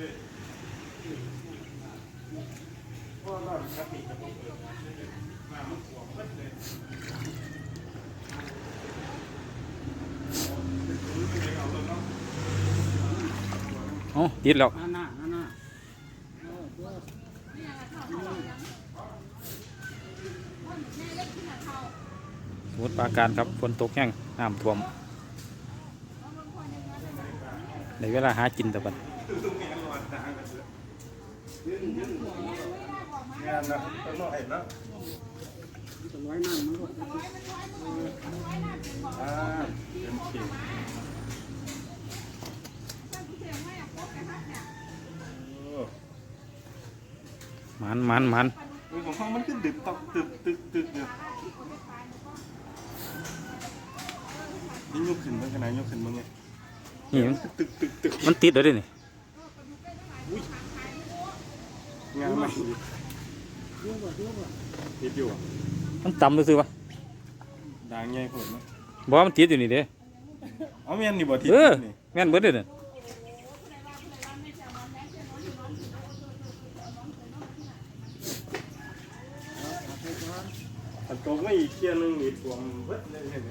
โอ้ติดแล้วน้าหน้าหน้าหน้าสมุทรปราการครับฝนตกแห้งน้ำท่วมในเวลาหากินต่บัน ดงานนะต้นน้อยเนาะจะร้อยน้ำมันก็อ่าเต็มที่หมันหมันหมันอุ้ยของห้องมันขึ้นดึกตอกตึกตึกตึกเนี่ยนี่ยกขึ้นเมื่อกันไหนยกขึ้นเมื่อไงนี่มันตึกตึกตึกมันติดเลยเด้นี่ งานมาสิติดอยู่อ่ะมันต่ำซื้อปะด่างใหญ่โหดมั้ยบอกว่ามันติดอยู่นี่เด้เอาแม่นนี่บ่ติดเออนี่แม่นเบิดเด้อเนี่ยอันตกไม่อีกเที่ยนึงอีกทวงเบิดเลยเห็นไหม